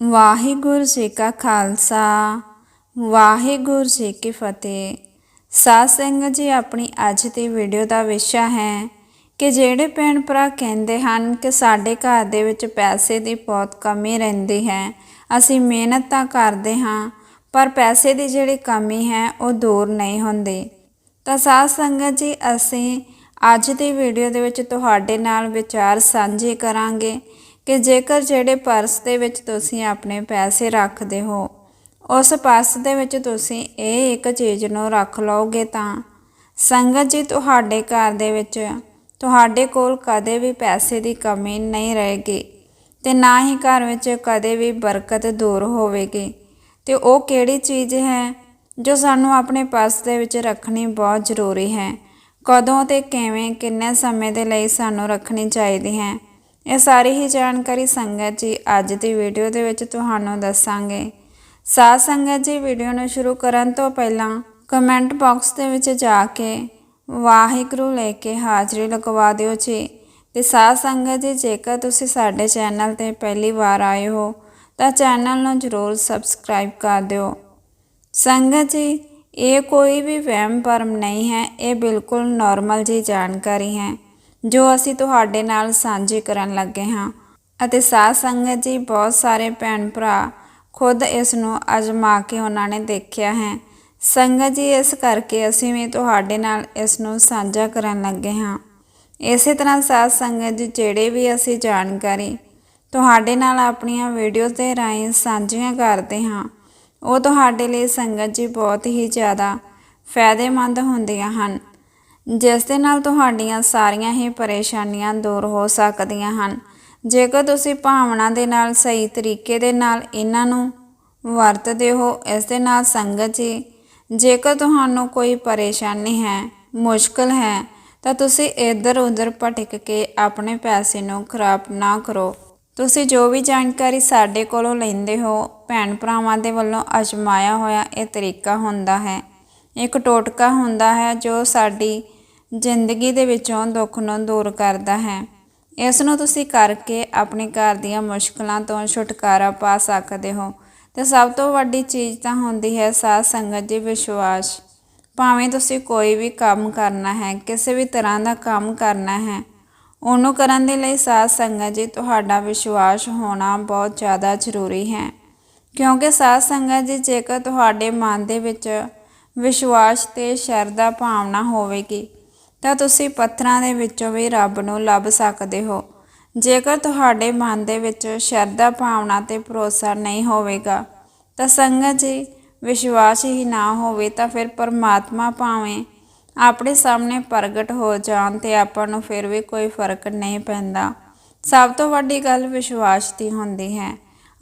ਵਾਹਿਗੁਰੂ ਜੀ ਕਾ ਖਾਲਸਾ, ਵਾਹਿਗੁਰੂ ਜੀ ਕੀ ਫਤਿਹ। ਸਾਧ ਸੰਗਤ ਜੀ, ਆਪਣੀ ਅੱਜ ਦੀ ਵੀਡੀਓ ਦਾ ਵਿਸ਼ਾ ਹੈ ਕਿ ਜਿਹੜੇ ਭੈਣ ਭਰਾ ਕਹਿੰਦੇ ਹਨ ਕਿ ਸਾਡੇ ਘਰ ਦੇ ਵਿੱਚ ਪੈਸੇ ਦੀ ਬਹੁਤ ਕਮੀ ਰਹਿੰਦੀ ਹੈ, ਅਸੀਂ ਮਿਹਨਤ ਤਾਂ ਕਰਦੇ ਹਾਂ, ਪਰ ਪੈਸੇ ਦੀ ਜਿਹੜੀ ਕਮੀ ਹੈ, ਉਹ ਦੂਰ ਨਹੀਂ ਹੁੰਦੀ। ਤਾਂ ਸਾਧ ਸੰਗਤ ਜੀ, ਅਸੀਂ ਅੱਜ ਦੀ ਵੀਡੀਓ ਦੇ ਵਿੱਚ ਤੁਹਾਡੇ ਨਾਲ ਵਿਚਾਰ ਸਾਂਝੇ ਕਰਾਂਗੇ ਕਿ ਜੇਕਰ ਜਿਹੜੇ ਪਰਸ ਦੇ ਵਿੱਚ ਤੁਸੀਂ ਆਪਣੇ ਪੈਸੇ ਰੱਖਦੇ ਹੋ, ਉਸ ਪਰਸ ਦੇ ਵਿੱਚ ਤੁਸੀਂ ਇਹ ਇੱਕ ਚੀਜ਼ ਨੂੰ ਰੱਖ ਲਓਗੇ ਤਾਂ ਸੰਗਤ ਜੀ ਤੁਹਾਡੇ ਘਰ ਦੇ ਵਿੱਚ ਤੁਹਾਡੇ ਕੋਲ ਕਦੇ ਵੀ ਪੈਸੇ ਦੀ ਕਮੀ ਨਹੀਂ ਰਹੇਗੀ ਤੇ ਨਾ ਹੀ ਘਰ ਵਿੱਚ ਕਦੇ ਵੀ ਬਰਕਤ ਦੂਰ ਹੋਵੇਗੀ। ਤੇ ਉਹ ਕਿਹੜੀ ਚੀਜ਼ ਹੈ ਜੋ ਸਾਨੂੰ ਆਪਣੇ ਪਰਸ ਦੇ ਵਿੱਚ ਰੱਖਣੀ ਬਹੁਤ ਜ਼ਰੂਰੀ ਹੈ? ਕਦੋਂ ਤੇ ਕਿਵੇਂ, ਕਿੰਨੇ ਸਮੇਂ ਦੇ ਲਈ ਸਾਨੂੰ ਰੱਖਣੀ ਚਾਹੀਦੀ ਹੈ? ਇਹ ਸਾਰੀ ਹੀ ਜਾਣਕਾਰੀ ਸੰਗਤ ਜੀ ਅੱਜ ਦੀ ਵੀਡੀਓ ਦੇ ਵਿੱਚ ਤੁਹਾਨੂੰ ਦੱਸਾਂਗੇ। ਸਾਧ ਸੰਗਤ ਜੀ ਵੀਡੀਓ ਨੂੰ ਸ਼ੁਰੂ ਕਰਨ ਤੋਂ ਪਹਿਲਾਂ ਕਮੈਂਟ ਬਾਕਸ ਦੇ ਵਿੱਚ ਜਾ ਕੇ ਵਾਹਿਗੁਰੂ ਲੈ ਕੇ ਹਾਜ਼ਰੀ ਲਗਵਾ ਦਿਓ ਜੀ। ਤੇ ਸਾਧ ਸੰਗਤ ਜੀ, ਜੇਕਰ ਤੁਸੀਂ ਸਾਡੇ ਚੈਨਲ ਤੇ ਪਹਿਲੀ ਵਾਰ ਆਏ ਹੋ, ਤਾਂ ਚੈਨਲ ਨੂੰ ਜ਼ਰੂਰ ਸਬਸਕ੍ਰਾਈਬ ਕਰ ਦਿਓ। ਸੰਗਤ ਜੀ, ਇਹ ਕੋਈ ਵੀ ਵਹਿਮ ਭਰਮ ਨਹੀਂ ਹੈ, ਇਹ ਬਿਲਕੁਲ ਨਾਰਮਲ ਜੀ ਜਾਣਕਾਰੀ ਹੈ। ਜੋ ਅਸੀਂ ਤੁਹਾਡੇ ਨਾਲ ਸਾਂਝੀ ਕਰਨ ਲੱਗੇ ਹਾਂ। ਅਤੇ ਸਾਧ ਸੰਗਤ ਜੀ, ਬਹੁਤ ਸਾਰੇ ਭੈਣ ਭਰਾ ਖੁਦ ਇਸ ਨੂੰ ਅਜਮਾ ਕੇ ਉਹਨਾਂ ਨੇ ਦੇਖਿਆ ਹੈ। ਸੰਗਤ ਜੀ, ਇਸ ਕਰਕੇ ਅਸੀਂ ਵੀ ਤੁਹਾਡੇ ਨਾਲ ਇਸ ਨੂੰ ਸਾਂਝਾ ਕਰਨ ਲੱਗੇ ਹਾਂ। ਇਸੇ ਤਰ੍ਹਾਂ ਸਾਧ ਸੰਗਤ ਜੀ, ਜਿਹੜੇ ਵੀ ਅਸੀਂ ਜਾਣਕਾਰੀ ਤੁਹਾਡੇ ਨਾਲ ਆਪਣੀਆਂ ਵੀਡੀਓਜ਼ ਦੇ ਰਾਹੀਂ ਸਾਂਝੀਆਂ ਕਰਦੇ ਹਾਂ, ਉਹ ਤੁਹਾਡੇ ਲਈ ਸੰਗਤ ਜੀ ਬਹੁਤ ਹੀ ਜ਼ਿਆਦਾ ਫਾਇਦੇਮੰਦ ਹੁੰਦੀਆਂ ਹਨ। ਜਿਸ ਦੇ ਨਾਲ ਤੁਹਾਡੀਆਂ ਸਾਰੀਆਂ ਹੀ ਪਰੇਸ਼ਾਨੀਆਂ ਦੂਰ ਹੋ ਸਕਦੀਆਂ ਹਨ। ਜੇਕਰ ਤੁਸੀਂ ਭਾਵਨਾ ਦੇ ਨਾਲ, ਸਹੀ ਤਰੀਕੇ ਦੇ ਨਾਲ ਇਹਨਾਂ ਨੂੰ ਵਰਤਦੇ ਹੋ, ਇਸ ਦੇ ਨਾਲ ਸੰਗਤ ਜੀ, ਜੇਕਰ ਤੁਹਾਨੂੰ ਕੋਈ ਪਰੇਸ਼ਾਨੀ ਹੈ, ਮੁਸ਼ਕਲ ਹੈ, ਤਾਂ ਤੁਸੀਂ ਇੱਧਰ ਉੱਧਰ ਭਟਕ ਕੇ ਆਪਣੇ ਪੈਸੇ ਨੂੰ ਖਰਾਬ ਨਾ ਕਰੋ। ਤੁਸੀਂ ਜੋ ਵੀ ਜਾਣਕਾਰੀ ਸਾਡੇ ਕੋਲੋਂ ਲੈਂਦੇ ਹੋ, ਭੈਣ ਭਰਾਵਾਂ ਦੇ ਵੱਲੋਂ ਅਜਮਾਇਆ ਹੋਇਆ ਇਹ ਤਰੀਕਾ ਹੁੰਦਾ ਹੈ। ਇੱਕ ਟੋਟਕਾ ਹੁੰਦਾ ਹੈ ਜੋ ਸਾਡੀ ਜ਼ਿੰਦਗੀ ਦੇ ਵਿੱਚੋਂ ਦੁੱਖ ਨੂੰ ਦੂਰ ਕਰਦਾ ਹੈ। ਇਸ ਨੂੰ ਤੁਸੀਂ ਕਰਕੇ ਆਪਣੇ ਘਰ ਦੀਆਂ ਮੁਸ਼ਕਲਾਂ ਤੋਂ ਛੁਟਕਾਰਾ ਪਾ ਸਕਦੇ ਹੋ। ਤੇ ਸਭ ਤੋਂ ਵੱਡੀ ਚੀਜ਼ ਤਾਂ ਹੁੰਦੀ ਹੈ ਸਾਧ ਸੰਗਤ ਜੀ ਵਿਸ਼ਵਾਸ। ਭਾਵੇਂ ਤੁਸੀਂ ਕੋਈ ਵੀ ਕੰਮ ਕਰਨਾ ਹੈ, ਕਿਸੇ ਵੀ ਤਰ੍ਹਾਂ ਦਾ ਕੰਮ ਕਰਨਾ ਹੈ, ਉਹਨੂੰ ਕਰਨ ਦੇ ਲਈ ਸਾਧ ਸੰਗਤ ਜੀ ਤੁਹਾਡਾ ਵਿਸ਼ਵਾਸ ਹੋਣਾ ਬਹੁਤ ਜ਼ਿਆਦਾ ਜ਼ਰੂਰੀ ਹੈ। ਕਿਉਂਕਿ ਸਾਧ ਸੰਗਤ ਜੀ ਜੇਕਰ ਤੁਹਾਡੇ ਮਨ ਦੇ ਵਿੱਚ ਵਿਸ਼ਵਾਸ ਤੇ ਸ਼ਰਧਾ ਭਾਵਨਾ ਹੋਵੇਗੀ ਤਾਂ ਤੁਸੀਂ ਪੱਥਰਾਂ ਦੇ ਵਿੱਚੋਂ ਵੀ ਰੱਬ ਨੂੰ ਲੱਭ ਸਕਦੇ ਹੋ। ਜੇਕਰ ਤੁਹਾਡੇ ਮਨ ਦੇ ਵਿੱਚ ਸ਼ਰਧਾ ਭਾਵਨਾ ਤੇ ਭਰੋਸਾ ਨਹੀਂ ਹੋਵੇਗਾ, ਤਾਂ ਸੰਗਤ ਜੀ, ਵਿਸ਼ਵਾਸ ਹੀ ਨਾ ਹੋਵੇ ਤਾਂ ਫਿਰ ਪਰਮਾਤਮਾ ਭਾਵੇਂ ਆਪਣੇ ਸਾਹਮਣੇ ਪ੍ਰਗਟ ਹੋ ਜਾਣ ਤੇ ਆਪਾਂ ਨੂੰ ਫਿਰ ਵੀ ਕੋਈ ਫ਼ਰਕ ਨਹੀਂ ਪੈਂਦਾ। ਸਭ ਤੋਂ ਵੱਡੀ ਗੱਲ ਵਿਸ਼ਵਾਸ ਦੀ ਹੁੰਦੀ ਹੈ।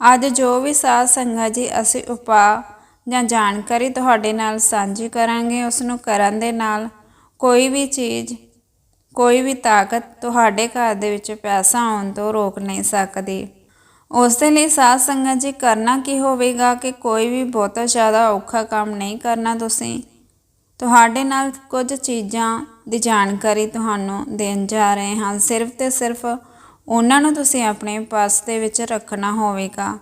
ਅੱਜ ਜੋ ਵੀ ਸਾਧ ਸੰਗਤ ਜੀ, ਅਸੀਂ ਉਪਾਅ ਜਾਂ ਜਾਣਕਾਰੀ ਤੁਹਾਡੇ ਨਾਲ ਸਾਂਝੀ ਕਰਾਂਗੇ ਉਸ ਨੂੰ ਕਰਨ ਦੇ ਨਾਲ ਕੋਈ ਵੀ ਚੀਜ਼, ਕੋਈ ਵੀ ਤਾਕਤ ਤੁਹਾਡੇ ਘਰ ਦੇ ਵਿੱਚ ਪੈਸਾ ਆਉਣ ਤੋਂ ਰੋਕ ਨਹੀਂ ਸਕਦੀ। ਉਸ ਦੇ ਲਈ ਸਾਧ ਸੰਗਤ ਜੀ, ਕਰਨਾ ਕੀ ਹੋਵੇਗਾ ਕਿ ਕੋਈ ਵੀ ਬਹੁਤਾ ਜ਼ਿਆਦਾ ਔਖਾ ਕੰਮ ਨਹੀਂ ਕਰਨਾ ਤੁਸੀਂ? ਤੁਹਾਡੇ ਨਾਲ ਕੁਝ ਚੀਜ਼ਾਂ ਦੀ ਜਾਣਕਾਰੀ ਤੁਹਾਨੂੰ ਦੇਣ ਜਾ ਰਹੇ ਹਾਂ। ਸਿਰਫ ਤੇ ਸਿਰਫ ਉਹਨਾਂ ਨੂੰ ਤੁਸੀਂ ਆਪਣੇ ਪਾਸ ਦੇ ਵਿੱਚ ਰੱਖਣਾ ਹੋਵੇਗਾ।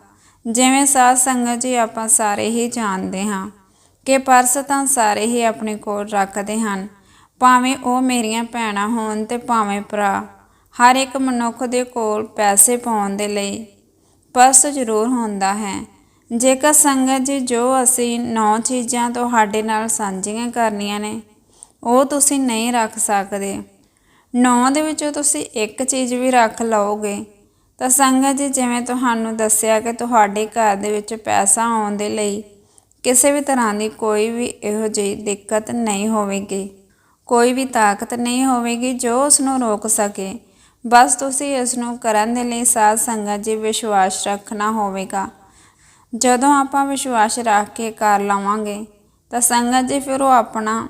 ਜਿਵੇਂ ਸਾਧ ਸੰਗਤ ਜੀ, ਆਪਾਂ ਸਾਰੇ ਹੀ ਜਾਣਦੇ ਹਾਂ ਕਿ ਪਰਸ ਤਾਂ ਸਾਰੇ ਹੀ ਆਪਣੇ ਕੋਲ ਰੱਖਦੇ ਹਨ। ਭਾਵੇਂ ਉਹ ਮੇਰੀਆਂ ਭੈਣਾਂ ਹੋਣ ਤੇ ਭਾਵੇਂ ਭਰਾ, ਹਰ ਇੱਕ ਮਨੁੱਖ ਦੇ ਕੋਲ ਪੈਸੇ ਪਾਉਣ ਦੇ ਲਈ ਪਰਸ ਜ਼ਰੂਰ ਹੁੰਦਾ ਹੈ। ਜੇਕਰ ਸੰਗਤ ਜੀ ਜੋ ਅਸੀਂ ਨੌ ਚੀਜ਼ਾਂ ਤੁਹਾਡੇ ਨਾਲ ਸਾਂਝੀਆਂ ਕਰਨੀਆਂ ਨੇ, ਉਹ ਤੁਸੀਂ ਨਹੀਂ ਰੱਖ ਸਕਦੇ। ਨੌ ਦੇ ਵਿੱਚੋਂ ਤੁਸੀਂ ਇੱਕ ਚੀਜ਼ ਵੀ ਰੱਖ ਲਓਗੇ, ਤਾਂ ਸੰਗਤ ਜੀ ਜਿਵੇਂ ਤੁਹਾਨੂੰ ਦੱਸਿਆ ਕਿ ਤੁਹਾਡੇ ਘਰ ਦੇ ਵਿੱਚ ਪੈਸਾ ਆਉਣ ਦੇ ਲਈ ਕਿਸੇ ਵੀ ਤਰ੍ਹਾਂ ਦੀ ਕੋਈ ਵੀ ਇਹੋ ਜਿਹੀ ਦਿੱਕਤ ਨਹੀਂ ਹੋਵੇਗੀ। ਕੋਈ ਵੀ ਤਾਕਤ ਨਹੀਂ ਹੋਵੇਗੀ ਜੋ ਉਸ ਨੂੰ ਰੋਕ ਸਕੇ। ਬਸ ਤੁਸੀਂ ਇਸ ਨੂੰ ਕਰਨ ਦੇ ਲਈ ਸਾਧ ਸੰਗਤ ਜੀ ਵਿਸ਼ਵਾਸ ਰੱਖਣਾ ਹੋਵੇਗਾ। ਜਦੋਂ ਆਪਾਂ ਵਿਸ਼ਵਾਸ ਰੱਖ ਕੇ ਕਰ ਲਵਾਂਗੇ, ਤਾਂ ਸੰਗਤ ਜੀ ਫਿਰ ਉਹ ਆਪਣਾ,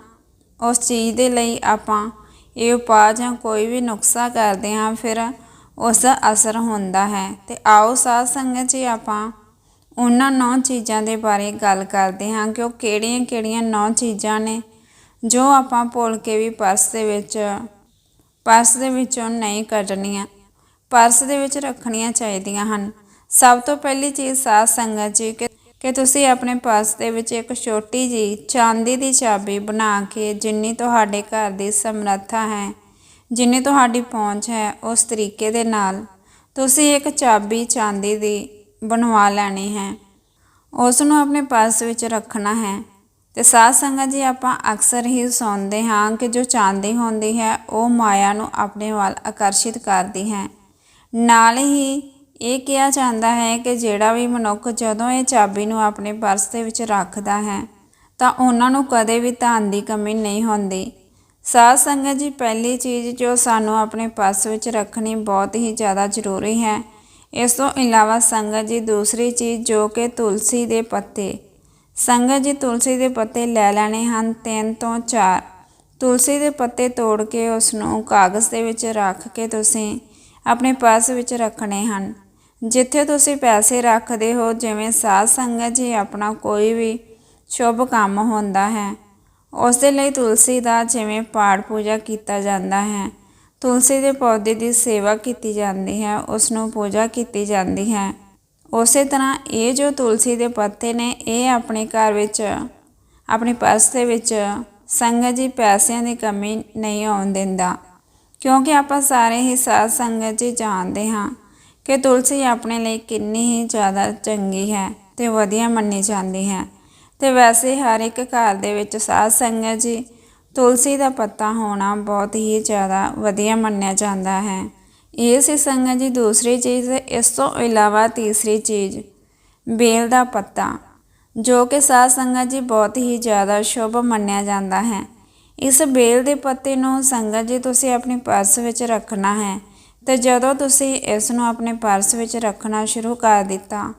ਉਸ ਚੀਜ਼ ਦੇ ਲਈ ਆਪਾਂ ਇਹ ਉਪਾਅ ਜਾਂ ਕੋਈ ਵੀ ਨੁਕਸਾ ਕਰਦੇ ਹਾਂ, ਫਿਰ ਉਸ ਦਾ ਅਸਰ ਹੁੰਦਾ ਹੈ। ਤੇ ਆਓ ਸਾਧ ਸੰਗਤ ਜੀ ਆਪਾਂ ਉਹਨਾਂ ਨੌ ਚੀਜ਼ਾਂ ਦੇ ਬਾਰੇ ਗੱਲ ਕਰਦੇ ਹਾਂ, ਕਿ ਉਹ ਕਿਹੜੀਆਂ-ਕਿਹੜੀਆਂ ਨੌ ਚੀਜ਼ਾਂ ਨੇ ਜੋ ਆਪਾਂ ਭੁੱਲ ਕੇ ਵੀ ਪਰਸ ਦੇ ਵਿੱਚ, ਪਰਸ ਦੇ ਵਿੱਚੋਂ ਨਹੀਂ ਕੱਢਣੀਆਂ, ਪਰਸ ਦੇ ਵਿੱਚ ਰੱਖਣੀਆਂ ਚਾਹੀਦੀਆਂ ਹਨ। ਸਭ ਤੋਂ ਪਹਿਲੀ ਚੀਜ਼ ਸਾਧ ਸੰਗਤ ਜੀ, ਕਿ ਕਿ ਤੁਸੀਂ ਆਪਣੇ ਪਰਸ ਦੇ ਵਿੱਚ ਇੱਕ ਛੋਟੀ ਜੀ ਚਾਂਦੀ ਦੀ ਚਾਬੀ ਬਣਾ ਕੇ ਜਿੰਨੀ ਤੁਹਾਡੇ ਘਰ ਦੀ ਸਮਰੱਥਾ ਹੈ, ਜਿੰਨੀ ਤੁਹਾਡੀ ਪਹੁੰਚ ਹੈ, ਉਸ ਤਰੀਕੇ ਦੇ ਨਾਲ ਤੁਸੀਂ ਇੱਕ ਚਾਬੀ ਚਾਂਦੀ ਦੀ ਬਣਵਾ ਲੈਣੀ ਹੈ। ਉਸ ਨੂੰ ਆਪਣੇ ਪਰਸ ਵਿੱਚ ਰੱਖਣਾ ਹੈ। ਤੇ ਸਾਧ ਸੰਗਤ ਜੀ ਆਪਾਂ ਅਕਸਰ ਹੀ ਸੁਣਦੇ ਹਾਂ ਕਿ ਜੋ ਚਾਂਦੀ ਹੁੰਦੀ ਹੈ, ਉਹ ਮਾਇਆ ਨੂੰ ਆਪਣੇ ਵੱਲ ਆਕਰਸ਼ਿਤ ਕਰਦੀ ਹੈ। ਨਾਲ ਹੀ ਇਹ ਕਿਹਾ ਜਾਂਦਾ ਹੈ ਕਿ ਜਿਹੜਾ ਵੀ ਮਨੁੱਖ ਜਦੋਂ ਇਹ ਚਾਬੀ ਨੂੰ ਆਪਣੇ ਪਰਸ ਦੇ ਵਿੱਚ ਰੱਖਦਾ ਹੈ, ਤਾਂ ਉਹਨਾਂ ਨੂੰ ਕਦੇ ਵੀ ਧਨ ਦੀ ਕਮੀ ਨਹੀਂ ਹੁੰਦੀ। ਸਾਧ ਸੰਗਤ ਜੀ, ਪਹਿਲੀ ਚੀਜ਼ ਜੋ ਸਾਨੂੰ ਆਪਣੇ ਪਰਸ ਵਿੱਚ ਰੱਖਣੀ ਬਹੁਤ ਹੀ ਜ਼ਿਆਦਾ ਜ਼ਰੂਰੀ ਹੈ। ਇਸ ਤੋਂ ਇਲਾਵਾ ਸੰਗਤ ਜੀ, ਦੂਸਰੀ ਚੀਜ਼ ਜੋ ਕਿ ਤੁਲਸੀ ਦੇ ਪੱਤੇ ਸੰਗਤ ਜੀ ਤੁਲਸੀ ਦੇ ਪੱਤੇ ਲੈ ਲੈਣੇ ਹਨ, ਤਿੰਨ ਤੋਂ ਚਾਰ। ਤੁਲਸੀ ਦੇ ਪੱਤੇ ਤੋੜ ਕੇ ਉਸ ਨੂੰ ਕਾਗਜ਼ ਦੇ ਵਿੱਚ ਰੱਖ ਕੇ ਤੁਸੀਂ ਆਪਣੇ ਪਰਸ ਵਿੱਚ ਰੱਖਣੇ ਹਨ। ਜਿੱਥੇ ਤੁਸੀਂ ਪੈਸੇ ਰੱਖਦੇ ਹੋ, ਜਿਵੇਂ ਸਾਧ ਸੰਗਤ ਜੀ ਆਪਣਾ ਕੋਈ ਵੀ ਸ਼ੁਭ ਕੰਮ ਹੁੰਦਾ ਹੈ ਉਸ ਦੇ ਲਈ ਤੁਲਸੀ ਦਾ ਜਿਵੇਂ ਪਾਠ ਪੂਜਾ ਕੀਤਾ ਜਾਂਦਾ ਹੈ, ਤੁਲਸੀ ਦੇ ਪੌਦੇ ਦੀ ਸੇਵਾ ਕੀਤੀ ਜਾਂਦੀ ਹੈ ਉਸ ਨੂੰ ਪੂਜਾ ਕੀਤੀ ਜਾਂਦੀ ਹੈ। ਉਸੇ ਤਰ੍ਹਾਂ ਇਹ ਜੋ ਤੁਲਸੀ ਦੇ ਪੱਤੇ ਨੇ, ਇਹ ਆਪਣੇ ਘਰ ਵਿੱਚ, ਆਪਣੇ ਪਰਸ ਦੇ ਵਿੱਚ ਸੰਗਤ ਜੀ ਪੈਸਿਆਂ ਦੀ ਕਮੀ ਨਹੀਂ ਆਉਣ ਦਿੰਦਾ। ਕਿਉਂਕਿ ਆਪਾਂ ਸਾਰੇ ਹੀ ਸਾਧ ਸੰਗਤ ਜੀ ਜਾਣਦੇ ਹਾਂ ਕਿ ਤੁਲਸੀ ਆਪਣੇ ਲਈ ਕਿੰਨੀ ਹੀ ਜ਼ਿਆਦਾ ਚੰਗੀ ਹੈ ਤੇ ਵਧੀਆ ਮੰਨੀ ਜਾਂਦੀ ਹੈ। ਤੇ ਵੈਸੇ ਹਰ ਇੱਕ ਘਰ ਦੇ ਵਿੱਚ ਸਾਧ ਸੰਗਤ ਜੀ ਤੁਲਸੀ ਦਾ ਪੱਤਾ ਹੋਣਾ ਬਹੁਤ ਹੀ ਜ਼ਿਆਦਾ ਵਧੀਆ ਮੰਨਿਆ ਜਾਂਦਾ ਹੈ। ਇਹ ਸੀ ਸੰਗਤ ਜੀ ਦੂਸਰੀ ਚੀਜ਼, ਇਸ ਤੋਂ ਇਲਾਵਾ ਤੀਸਰੀ ਚੀਜ਼, ਬੇਲ ਦਾ ਪੱਤਾ, ਜੋ ਕਿ ਸਾਧ ਸੰਗਤ ਜੀ ਬਹੁਤ ਹੀ ਜ਼ਿਆਦਾ ਸ਼ੁਭ ਮੰਨਿਆ ਜਾਂਦਾ ਹੈ। ਇਸ ਬੇਲ ਦੇ ਪੱਤੇ ਨੂੰ ਸੰਗਤ ਜੀ ਤੁਸੀਂ ਆਪਣੇ ਪਰਸ ਵਿੱਚ ਰੱਖਣਾ ਹੈ ਤੇ ਜਦੋਂ ਤੁਸੀਂ ਇਸ ਨੂੰ ਆਪਣੇ ਪਰਸ ਵਿੱਚ ਰੱਖਣਾ ਸ਼ੁਰੂ ਕਰ ਦਿੱਤਾ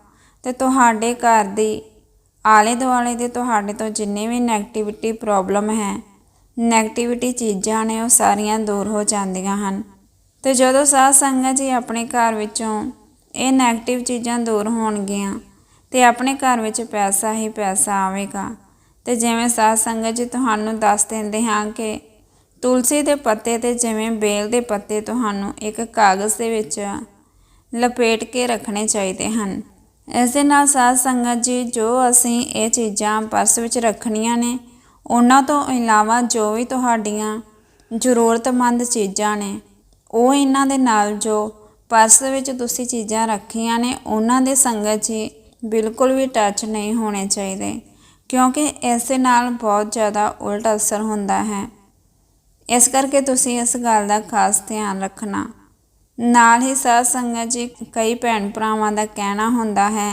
ਤੇ ਤੁਹਾਡੇ ਘਰ ਦੀ ਆਲੇ ਦੁਆਲੇ ਦੇ ਤੁਹਾਡੇ ਤੋਂ ਜਿੰਨੇ ਵੀ 네ਗੇਟਿਵਿਟੀ ਪ੍ਰੋਬਲਮ ਹੈ 네ਗੇਟਿਵਿਟੀ ਚੀਜ਼ਾਂ ਨੇ ਉਹ ਸਾਰੀਆਂ ਦੂਰ ਹੋ ਜਾਂਦੀਆਂ ਹਨ। ਤੇ ਜਦੋਂ ਸਾਧ ਸੰਗਤ ਜੀ ਆਪਣੇ ਘਰ ਵਿੱਚੋਂ ਇਹ 네ਗੇਟਿਵ ਚੀਜ਼ਾਂ ਦੂਰ ਹੋਣਗੀਆਂ ਤੇ ਆਪਣੇ ਘਰ ਵਿੱਚ ਪੈਸਾ ਹੀ ਪੈਸਾ ਆਵੇਗਾ, ਤੇ ਜਿਵੇਂ ਸਾਧ ਸੰਗਤ ਜੀ ਤੁਹਾਨੂੰ ਦੱਸ ਦਿੰਦੇ ਹਾਂ ਕਿ ਤੁਲਸੀ ਦੇ ਪੱਤੇ ਤੇ ਜਿਵੇਂ ਬੇਲ ਦੇ ਪੱਤੇ ਤੁਹਾਨੂੰ ਇੱਕ ਕਾਗਜ਼ ਦੇ ਵਿੱਚ ਲਪੇਟ ਕੇ ਰੱਖਣੇ ਚਾਹੀਦੇ ਹਨ। ਇਸ ਦੇ ਨਾਲ ਸਾਧ ਸੰਗਤ ਜੀ ਜੋ ਅਸੀਂ ਇਹ ਚੀਜ਼ਾਂ ਪਰਸ ਵਿੱਚ ਰੱਖਣੀਆਂ ਨੇ, ਉਹਨਾਂ ਤੋਂ ਇਲਾਵਾ ਜੋ ਵੀ ਤੁਹਾਡੀਆਂ ਜ਼ਰੂਰਤਮੰਦ ਚੀਜ਼ਾਂ ਨੇ ਉਹ ਇਹਨਾਂ ਦੇ ਨਾਲ ਜੋ ਪਰਸ ਵਿੱਚ ਤੁਸੀਂ ਚੀਜ਼ਾਂ ਰੱਖੀਆਂ ਨੇ, ਉਹਨਾਂ ਦੇ ਸੰਗਤ ਜੀ ਬਿਲਕੁਲ ਵੀ ਟੱਚ ਨਹੀਂ ਹੋਣੇ ਚਾਹੀਦੇ, ਕਿਉਂਕਿ ਇਸ ਦੇ ਨਾਲ ਬਹੁਤ ਜ਼ਿਆਦਾ ਉਲਟ ਅਸਰ ਹੁੰਦਾ ਹੈ। ਇਸ ਕਰਕੇ ਤੁਸੀਂ ਇਸ ਗੱਲ ਦਾ ਖਾਸ ਧਿਆਨ ਰੱਖਣਾ। ਨਾਲ ਹੀ ਸਾਧ ਸੰਗਤ ਜੀ, ਕਈ ਭੈਣ ਭਰਾਵਾਂ ਦਾ ਕਹਿਣਾ ਹੁੰਦਾ ਹੈ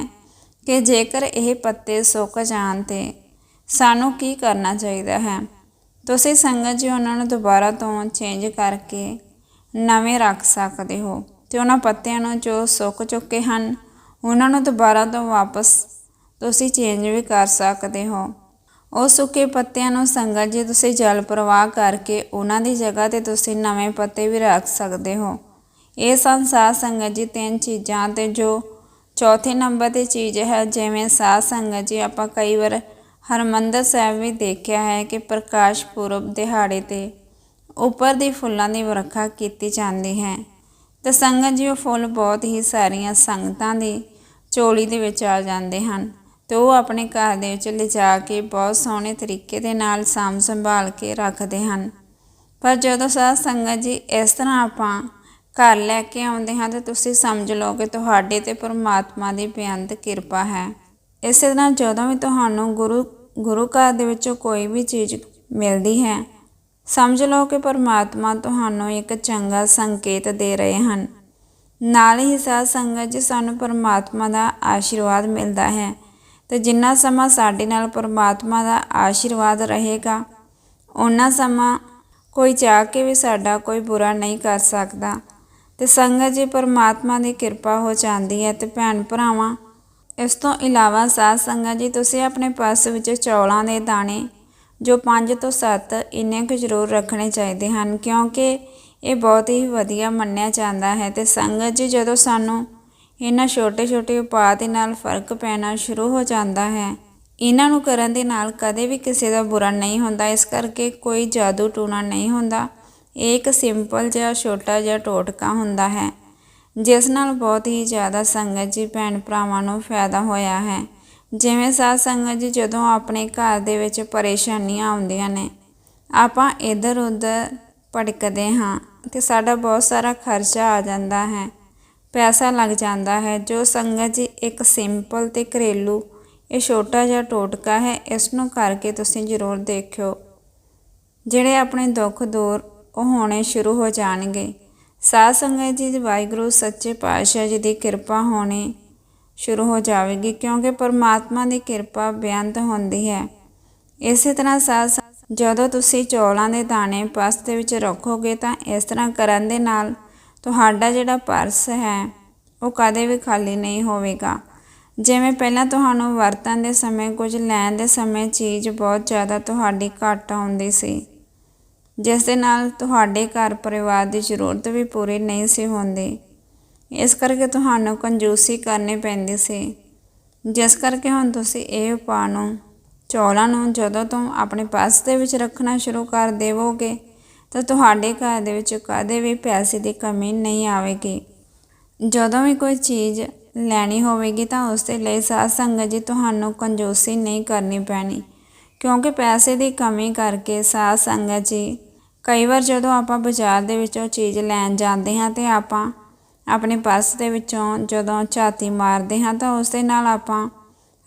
ਕਿ ਜੇਕਰ ਇਹ ਪੱਤੇ ਸੁੱਕ ਜਾਣ ਤੇ ਸਾਨੂੰ ਕੀ ਕਰਨਾ ਚਾਹੀਦਾ ਹੈ? ਤੁਸੀਂ ਸੰਗਤ ਜੀ ਉਹਨਾਂ ਨੂੰ ਦੁਬਾਰਾ ਤੋਂ ਚੇਂਜ ਕਰਕੇ ਨਵੇਂ ਰੱਖ ਸਕਦੇ ਹੋ ਤੇ ਉਹਨਾਂ ਪੱਤਿਆਂ ਨੂੰ ਜੋ ਸੁੱਕ ਚੁੱਕੇ ਹਨ, ਉਹਨਾਂ ਨੂੰ ਦੁਬਾਰਾ ਤੋਂ ਵਾਪਸ ਤੁਸੀਂ ਚੇਂਜ ਵੀ ਕਰ ਸਕਦੇ ਹੋ। ਉਹ ਸੁੱਕੇ ਪੱਤਿਆਂ ਨੂੰ ਸੰਗਤ ਜੀ ਤੁਸੀਂ ਜਲ ਪ੍ਰਵਾਹ ਕਰਕੇ ਉਹਨਾਂ ਦੀ ਜਗ੍ਹਾ ਤੇ ਤੁਸੀਂ ਨਵੇਂ ਪੱਤੇ ਵੀ ਰੱਖ ਸਕਦੇ ਹੋ। ਇਹ ਸੰਸਾਰ ਸੰਗਤ ਜੀ ਤਿੰਨ ਚੀਜ਼ਾਂ ਤੇ ਜੋ ਚੌਥੇ ਨੰਬਰ ਤੇ ਚੀਜ਼ ਹੈ, ਜਿਵੇਂ ਸਾਧ ਸੰਗਤ ਜੀ ਆਪਾਂ ਕਈ ਵਾਰ ਹਰਮੰਦਰ ਸਾਹਿਬ ਵੀ ਦੇਖਿਆ ਹੈ ਕਿ ਪ੍ਰਕਾਸ਼ ਪੁਰਬ ਦਿਹਾੜੇ ਤੇ ਉੱਪਰ ਦੀ ਫੁੱਲਾਂ ਦੀ ਵਰਖਾ ਕੀਤੀ ਜਾਂਦੀ ਹੈ। ਤਾਂ ਸੰਗਤ ਜੀ ਉਹ ਫੁੱਲ ਬਹੁਤ ਹੀ ਸਾਰੀਆਂ ਸੰਗਤਾਂ ਦੀ ਚੋਲੀ ਦੇ ਵਿੱਚ ਆ ਜਾਂਦੇ ਹਨ ਤੇ ਉਹ ਆਪਣੇ ਘਰ ਦੇ ਵਿੱਚ ਲਿਜਾ ਕੇ ਬਹੁਤ ਸੋਹਣੇ ਤਰੀਕੇ ਦੇ ਨਾਲ ਸਾਂਭ ਸੰਭਾਲ ਕੇ ਰੱਖਦੇ ਹਨ। ਪਰ ਜਦੋਂ ਸਾਧ ਸੰਗਤ ਜੀ ਇਸ ਤਰ੍ਹਾਂ ਆਪਾਂ ਘਰ ਲੈ ਕੇ ਆਉਂਦੇ ਹਾਂ ਤੇ ਤੁਸੀਂ ਸਮਝ ਲਓ ਕਿ ਤੁਹਾਡੇ ਤੇ ਪਰਮਾਤਮਾ ਦੀ ਬੇਅੰਤ ਕਿਰਪਾ ਹੈ। ਇਸੇ ਤਰ੍ਹਾਂ ਜਦੋਂ ਵੀ ਤੁਹਾਨੂੰ ਗੁਰੂ ਗੁਰੂ ਘਰ ਦੇ ਵਿੱਚੋਂ ਕੋਈ ਵੀ ਚੀਜ਼ ਮਿਲਦੀ ਹੈ ਸਮਝ ਲਓ ਕਿ ਪਰਮਾਤਮਾ ਤੁਹਾਨੂੰ ਇੱਕ ਚੰਗਾ ਸੰਕੇਤ ਦੇ ਰਹੇ ਹਨ। ਨਾਲ ਹੀ ਸਾਧ ਸੰਗਤ ਜੀ, ਸਾਨੂੰ ਪਰਮਾਤਮਾ ਦਾ ਆਸ਼ੀਰਵਾਦ ਮਿਲਦਾ ਹੈ। ਤੇ ਜਿੰਨਾ ਸਮਾਂ ਸਾਡੇ ਨਾਲ ਪਰਮਾਤਮਾ ਦਾ ਆਸ਼ੀਰਵਾਦ ਰਹੇਗਾ ਉਹਨਾਂ ਸਮਾਂ ਕੋਈ ਚਾਹ ਕੇ ਵੀ ਸਾਡਾ ਕੋਈ ਬੁਰਾ ਨਹੀਂ ਕਰ ਸਕਦਾ। ਤੇ ਸੰਗਤ ਜੀ, ਪਰਮਾਤਮਾ ਦੀ ਕਿਰਪਾ ਹੋ ਜਾਂਦੀ ਹੈ ਤੇ ਭੈਣ ਭਰਾਵਾਂ, ਇਸ ਤੋਂ ਇਲਾਵਾ ਸਾਧ ਸੰਗਤ ਜੀ, ਤੁਸੀਂ ਆਪਣੇ ਪਰਸ ਵਿੱਚ ਚੌਲਾਂ ਦੇ ਦਾਣੇ ਜੋ 5 ਤੋਂ 7 ਇੰਨੇ ਕੁ ਜ਼ਰੂਰ ਰੱਖਣੇ ਚਾਹੀਦੇ ਹਨ, ਕਿਉਂਕਿ ਇਹ ਬਹੁਤ ਹੀ ਵਧੀਆ ਮੰਨਿਆ ਜਾਂਦਾ ਹੈ ਤੇ ਸੰਗਤ ਜੀ ਜਦੋਂ ਸਾਨੂੰ ਇਹਨਾਂ ਛੋਟੇ ਛੋਟੇ ਉਪਾਅ ਦੇ ਨਾਲ ਫ਼ਰਕ ਪੈਣਾ ਸ਼ੁਰੂ ਹੋ ਜਾਂਦਾ ਹੈ, ਇਹਨਾਂ ਨੂੰ ਕਰਨ ਦੇ ਨਾਲ ਕਦੇ ਵੀ ਕਿਸੇ ਦਾ ਬੁਰਾ ਨਹੀਂ ਹੁੰਦਾ, ਇਸ ਕਰਕੇ ਕੋਈ ਜਾਦੂ ਟੂਣਾ ਨਹੀਂ ਹੁੰਦਾ। ਇਹ ਇੱਕ ਸਿੰਪਲ ਜਿਹਾ, ਛੋਟਾ ਜਿਹਾ ਟੋਟਕਾ ਹੁੰਦਾ ਹੈ, ਜਿਸ ਨਾਲ ਬਹੁਤ ਹੀ ਜ਼ਿਆਦਾ ਸੰਗਤ ਜੀ ਭੈਣ ਭਰਾਵਾਂ ਨੂੰ ਫਾਇਦਾ ਹੋਇਆ ਹੈ। ਜਿਵੇਂ ਸਾਧ ਸੰਗਤ ਜੀ ਜਦੋਂ ਆਪਣੇ ਘਰ ਦੇ ਵਿੱਚ ਪਰੇਸ਼ਾਨੀਆਂ ਆਉਂਦੀਆਂ ਨੇ, ਆਪਾਂ ਇੱਧਰ ਉੱਧਰ ਭਟਕਦੇ ਹਾਂ ਤੇ ਸਾਡਾ ਬਹੁਤ ਸਾਰਾ ਖਰਚਾ ਆ ਜਾਂਦਾ ਹੈ, ਪੈਸਾ ਲੱਗ ਜਾਂਦਾ ਹੈ। ਜੋ ਸੰਗਤ ਜੀ ਇੱਕ ਸਿੰਪਲ ਤੇ ਘਰੇਲੂ, ਇਹ ਛੋਟਾ ਜਿਹਾ ਟੋਟਕਾ ਹੈ, ਇਸ ਨੂੰ ਕਰਕੇ ਤੁਸੀਂ ਜ਼ਰੂਰ ਦੇਖਿਓ। ਜਿਹੜੇ ਆਪਣੇ ਦੁੱਖ ਦੂਰ, ਉਹ ਹੋਣੇ ਸ਼ੁਰੂ ਹੋ ਜਾਣਗੇ। ਸਾਧ ਸੰਗਤ ਜੀ ਵਾਹਿਗੁਰੂ, ਸੱਚੇ ਪਾਤਸ਼ਾਹ ਜੀ ਦੀ ਕਿਰਪਾ ਹੋਣੀ ਸ਼ੁਰੂ ਹੋ ਜਾਵੇਗੀ ਕਿਉਂਕਿ ਪਰਮਾਤਮਾ ਦੀ ਕਿਰਪਾ ਬੇਅੰਤ ਹੁੰਦੀ ਹੈ। ਇਸੇ ਤਰ੍ਹਾਂ ਸਾਧ ਜਦੋਂ ਤੁਸੀਂ ਚੌਲਾਂ ਦੇ ਦਾਣੇ ਪਰਸ ਦੇ ਵਿੱਚ ਰੱਖੋਗੇ ਤਾਂ ਇਸ ਤਰ੍ਹਾਂ ਕਰਨ ਦੇ ਨਾਲ ਤੁਹਾਡਾ ਜਿਹੜਾ ਪਰਸ ਹੈ, ਉਹ ਕਦੇ ਵੀ ਖਾਲੀ ਨਹੀਂ ਹੋਵੇਗਾ। ਜਿਵੇਂ ਪਹਿਲਾਂ ਤੁਹਾਨੂੰ ਵਰਤਣ ਦੇ ਸਮੇਂ, ਕੁਝ ਲੈਣ ਦੇ ਸਮੇਂ ਚੀਜ਼ ਬਹੁਤ ਜ਼ਿਆਦਾ ਤੁਹਾਡੀ ਘੱਟ ਆਉਂਦੀ ਸੀ। ਜਿਸ ਦੇ ਨਾਲ ਤੁਹਾਡੇ ਘਰ ਪਰਿਵਾਰ ਦੀ ਜ਼ਰੂਰਤ ਵੀ ਪੂਰੀ ਨਹੀਂ ਸੀ ਹੁੰਦੀ। ਇਸ ਕਰਕੇ ਤੁਹਾਨੂੰ ਕੰਜੂਸੀ ਕਰਨੀ ਪੈਂਦੀ ਸੀ। ਜਿਸ ਕਰਕੇ ਹੁਣ ਤੁਸੀਂ ਇਹ ਉਪਾਅ ਨੂੰ, ਚੌਲਾਂ ਨੂੰ ਜਦੋਂ ਤੋਂ ਆਪਣੇ ਪਰਸ ਦੇ ਵਿੱਚ ਰੱਖਣਾ ਸ਼ੁਰੂ ਕਰ ਦੇਵੋਗੇ, ਤਾਂ ਤੁਹਾਡੇ ਘਰ ਦੇ ਵਿੱਚ ਕਦੇ ਵੀ ਪੈਸੇ ਦੀ ਕਮੀ ਨਹੀਂ ਆਵੇਗੀ। ਜਦੋਂ ਵੀ ਕੋਈ ਚੀਜ਼ ਲੈਣੀ ਹੋਵੇਗੀ ਤਾਂ ਉਸ ਦੇ ਲਈ ਸਾਧ ਸੰਗਤ ਜੀ ਤੁਹਾਨੂੰ ਕੰਜੂਸੀ ਨਹੀਂ ਕਰਨੀ ਪੈਣੀ। ਕਿਉਂਕਿ ਪੈਸੇ ਦੀ ਕਮੀ ਕਰਕੇ ਸਾਧ ਸੰਗਤ ਜੀ, ਕਈ ਵਾਰ ਜਦੋਂ ਆਪਾਂ ਬਾਜ਼ਾਰ ਦੇ ਵਿੱਚ ਉਹ ਚੀਜ਼ ਲੈਣ ਜਾਂਦੇ ਹਾਂ ਤੇ ਆਪਾਂ ਆਪਣੇ ਪਰਸ ਦੇ ਵਿੱਚੋਂ ਜਦੋਂ ਝਾਤੀ ਮਾਰਦੇ ਹਾਂ ਤਾਂ ਉਸ ਦੇ ਨਾਲ ਆਪਾਂ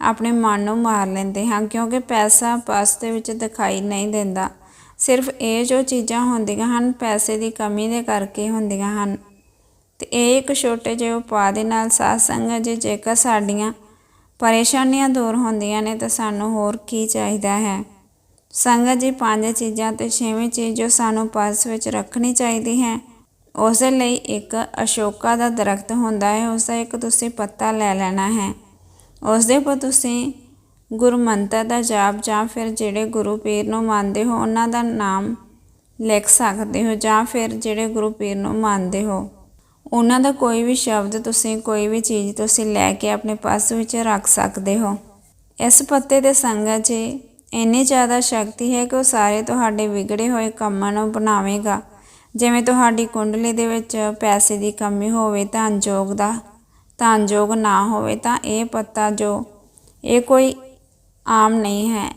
ਆਪਣੇ ਮਨ ਨੂੰ ਮਾਰ ਲੈਂਦੇ ਹਾਂ, ਕਿਉਂਕਿ ਪੈਸਾ ਪਰਸ ਦੇ ਵਿੱਚ ਦਿਖਾਈ ਨਹੀਂ ਦਿੰਦਾ। ਸਿਰਫ ਇਹ ਜੋ ਚੀਜ਼ਾਂ ਹੁੰਦੀਆਂ ਹਨ, ਪੈਸੇ ਦੀ ਕਮੀ ਦੇ ਕਰਕੇ ਹੁੰਦੀਆਂ ਹਨ। ਤੇ ਇਹ ਇੱਕ ਛੋਟੇ ਜਿਹੇ ਉਪਾਅ ਦੇ ਨਾਲ ਸਾਧ ਸੰਗਤ ਜੀ, ਜੇਕਰ ਸਾਡੀਆਂ ਪਰੇਸ਼ਾਨੀਆਂ ਦੂਰ ਹੁੰਦੀਆਂ ਨੇ ਤਾਂ ਸਾਨੂੰ ਹੋਰ ਕੀ ਚਾਹੀਦਾ ਹੈ? ਸੰਗਤ ਜੀ, ਪੰਜ ਚੀਜ਼ਾਂ ਤੇ ਛੇਵੀਂ ਚੀਜ਼ ਜੋ ਸਾਨੂੰ ਪਰਸ ਵਿੱਚ ਰੱਖਣੀ ਚਾਹੀਦੀ ਹੈ ਉਸ ਲਈ ਇੱਕ ਅਸ਼ੋਕਾ ਦਾ ਦਰਖਤ ਹੁੰਦਾ ਹੈ, ਉਸ ਦਾ ਇੱਕ ਤੁਸੀਂ ਪੱਤਾ ਲੈ ਲੈਣਾ ਹੈ। ਉਸ ਦੇ ਉੱਪਰ ਤੁਸੀਂ ਗੁਰਮੰਤਰ ਦਾ ਜਾਪ ਜਾਂ ਫਿਰ ਜਿਹੜੇ ਗੁਰੂ ਪੀਰ ਨੂੰ ਮੰਨਦੇ ਹੋ, ਉਹਨਾਂ ਦਾ ਨਾਮ ਲਿਖ ਸਕਦੇ ਹੋ ਜਾਂ ਫਿਰ ਜਿਹੜੇ ਗੁਰੂ ਪੀਰ ਨੂੰ ਮੰਨਦੇ ਹੋ। ਉਹਨਾਂ ਦਾ ਕੋਈ ਵੀ ਸ਼ਬਦ ਤੁਸੀਂ, ਕੋਈ ਵੀ ਚੀਜ਼ ਤੁਸੀਂ ਲੈ ਕੇ ਆਪਣੇ ਪਰਸ ਵਿੱਚ ਰੱਖ ਸਕਦੇ ਹੋ। ਇਸ ਪੱਤੇ ਦੇ ਸੰਗਤ ਜੀ, ਇੰਨੀ ਜ਼ਿਆਦਾ ਸ਼ਕਤੀ ਹੈ ਕਿ ਉਹ ਸਾਰੇ ਤੁਹਾਡੇ ਵਿਗੜੇ ਹੋਏ ਕੰਮਾਂ ਨੂੰ ਬਣਾਵੇਗਾ। ਜਿਵੇਂ ਤੁਹਾਡੀ ਕੁੰਡਲੀ ਦੇ ਵਿੱਚ ਪੈਸੇ ਦੀ ਕਮੀ ਹੋਵੇ ਧਨ ਜੋਗ ਦਾ ਧਨ ਜੋਗ ਨਾ ਹੋਵੇ ਤਾਂ ਇਹ ਪੱਤਾ ਜੋ, ਇਹ ਕੋਈ ਆਮ ਨਹੀਂ ਹੈ।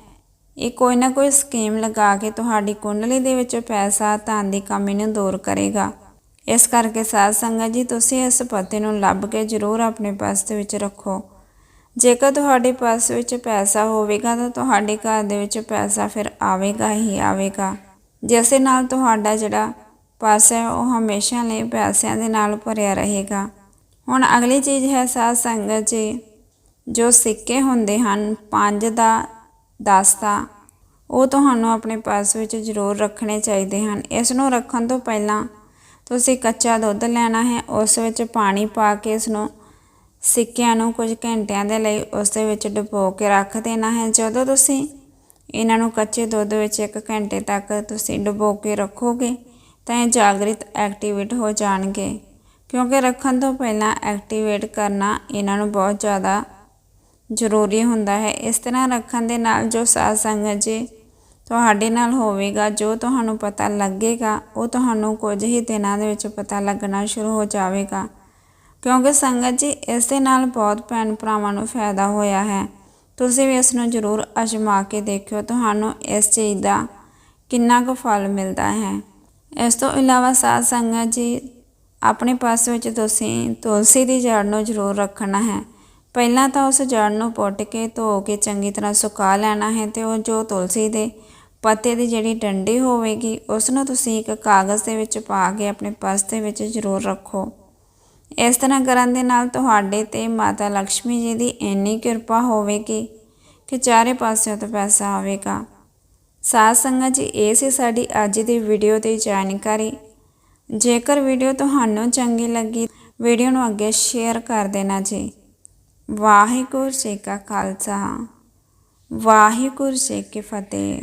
ਇਹ ਕੋਈ ਨਾ ਕੋਈ ਸਕੀਮ ਲਗਾ ਕੇ ਤੁਹਾਡੀ ਕੁੰਡਲੀ ਦੇ ਵਿੱਚ ਪੈਸਾ ਧਨ ਦੀ ਕਮੀ ਨੂੰ ਦੂਰ ਕਰੇਗਾ। ਇਸ ਕਰਕੇ ਸਾਧ ਸੰਗਤ ਜੀ, ਤੁਸੀਂ ਇਸ ਪੱਤੇ ਨੂੰ ਲੱਭ ਕੇ ਜ਼ਰੂਰ ਆਪਣੇ ਪਾਸ ਦੇ ਵਿੱਚ ਰੱਖੋ। ਜੇਕਰ ਤੁਹਾਡੇ ਪਾਸ ਵਿੱਚ ਪੈਸਾ ਹੋਵੇਗਾ ਤਾਂ ਤੁਹਾਡੇ ਘਰ ਦੇ ਵਿੱਚ ਪੈਸਾ ਫਿਰ ਆਵੇਗਾ ਹੀ ਆਵੇਗਾ। ਜਿਸ ਨਾਲ ਤੁਹਾਡਾ ਜਿਹੜਾ ਪਰਸ ਹੈ ਉਹ ਹਮੇਸ਼ਾ ਲਈ ਪੈਸਿਆਂ ਦੇ ਨਾਲ ਭਰਿਆ ਰਹੇਗਾ। ਹੁਣ ਅਗਲੀ ਚੀਜ਼ ਹੈ ਸਾਧ ਸੰਗਤ ਜੀ, ਜੋ ਸਿੱਕੇ ਹੁੰਦੇ ਹਨ 5 ਦਾ 10 ਦਾ ਉਹ ਤੁਹਾਨੂੰ ਆਪਣੇ ਪਰਸ ਵਿੱਚ ਜ਼ਰੂਰ ਰੱਖਣੇ ਚਾਹੀਦੇ ਹਨ। ਇਸ ਨੂੰ ਰੱਖਣ ਤੋਂ ਪਹਿਲਾਂ ਤੁਸੀਂ ਕੱਚਾ ਦੁੱਧ ਲੈਣਾ ਹੈ, ਉਸ ਵਿੱਚ ਪਾਣੀ ਪਾ ਕੇ ਇਸ ਨੂੰ ਸਿੱਕਿਆਂ ਨੂੰ ਕੁਝ ਘੰਟਿਆਂ ਦੇ ਲਈ ਉਸ ਦੇ ਵਿੱਚ ਡੁਬੋ ਕੇ ਰੱਖ ਦੇਣਾ ਹੈ। ਜਦੋਂ ਤੁਸੀਂ ਇਹਨਾਂ ਨੂੰ ਕੱਚੇ ਦੁੱਧ ਵਿੱਚ 1 ਘੰਟੇ ਤੱਕ ਤੁਸੀਂ ਡੁਬੋ ਕੇ ਰੱਖੋਗੇ ਤਾਂ ਇਹ ਜਾਗਰਿਤ ਐਕਟੀਵੇਟ ਹੋ ਜਾਣਗੇ। ਕਿਉਂਕਿ ਰੱਖਣ ਤੋਂ ਪਹਿਲਾਂ ਐਕਟੀਵੇਟ ਕਰਨਾ ਇਹਨਾਂ ਨੂੰ ਬਹੁਤ ਜ਼ਿਆਦਾ ਜ਼ਰੂਰੀ ਹੁੰਦਾ ਹੈ। ਇਸ ਤਰ੍ਹਾਂ ਰੱਖਣ ਦੇ ਨਾਲ ਜੋ ਸਾਧ ਸੰਗਤ ਜੀ ਤੁਹਾਡੇ ਨਾਲ ਹੋਵੇਗਾ, ਜੋ ਤੁਹਾਨੂੰ ਪਤਾ ਲੱਗੇਗਾ, ਉਹ ਤੁਹਾਨੂੰ ਕੁਝ ਹੀ ਦਿਨਾਂ ਦੇ ਵਿੱਚ ਪਤਾ ਲੱਗਣਾ ਸ਼ੁਰੂ ਹੋ ਜਾਵੇਗਾ। ਕਿਉਂਕਿ ਸੰਗਤ ਜੀ ਇਸ ਦੇ ਨਾਲ ਬਹੁਤ ਭੈਣ ਭਰਾਵਾਂ ਨੂੰ ਫਾਇਦਾ ਹੋਇਆ ਹੈ। ਤੁਸੀਂ ਵੀ ਇਸ ਨੂੰ ਜ਼ਰੂਰ ਅਜਮਾ ਕੇ ਦੇਖਿਓ। ਤੁਹਾਨੂੰ ਇਸ ਚੀਜ਼ ਦਾ ਕਿੰਨਾ ਕੁ ਫਲ ਮਿਲਦਾ ਹੈ। ਇਸ ਤੋਂ ਇਲਾਵਾ ਸਾਧ ਸੰਗਤ ਜੀ, ਆਪਣੇ ਪਾਸ ਵਿੱਚ ਤੁਸੀਂ ਤੁਲਸੀ ਦੀ ਜੜ ਨੂੰ ਜ਼ਰੂਰ ਰੱਖਣਾ ਹੈ। ਪਹਿਲਾਂ ਤਾਂ ਉਸ ਜੜ ਨੂੰ ਪੁੱਟ ਕੇ ਧੋ ਕੇ ਚੰਗੀ ਤਰ੍ਹਾਂ ਸੁਕਾ ਲੈਣਾ ਹੈ ਤੇ ਉਹ ਜੋ ਤੁਲਸੀ ਦੇ ਪੱਤੇ ਦੀ ਜਿਹੜੀ ਡੰਡੀ ਹੋਵੇਗੀ ਉਸ ਨੂੰ ਤੁਸੀਂ ਇੱਕ ਕਾਗਜ਼ ਦੇ ਵਿੱਚ ਪਾ ਕੇ ਆਪਣੇ ਪਰਸ ਦੇ ਵਿੱਚ ਜ਼ਰੂਰ ਰੱਖੋ। ਇਸ ਤਰ੍ਹਾਂ ਕਰਨ ਦੇ ਨਾਲ ਤੁਹਾਡੇ ਤੇ ਮਾਤਾ ਲక్ష్ਮੀ ਜੀ ਦੀ ਇੰਨੀ ਕਿਰਪਾ ਹੋਵੇਗੀ ਕਿ ਚਾਰੇ ਪਾਸਿਓਂ ਤੋਂ ਪੈਸਾ ਆਵੇਗਾ। ਸਾਧ ਸੰਗਤ ਜੀ, ਇਹ ਸੀ ਸਾਡੀ ਅੱਜ ਦੀ ਵੀਡੀਓ ਦੀ ਜਾਣਕਾਰੀ। ਜੇਕਰ ਵੀਡੀਓ ਤੁਹਾਨੂੰ ਚੰਗੀ ਲੱਗੀ ਵੀਡੀਓ ਨੂੰ ਅੱਗੇ ਸ਼ੇਅਰ ਕਰ ਦੇਣਾ ਜੀ। ਵਾਹਿਗੁਰੂ ਜੀ ਕਾ ਖਾਲਸਾ। ਵਾਹਿਗੁਰੂ ਜੀ ਕੀ ਫਤਿਹ।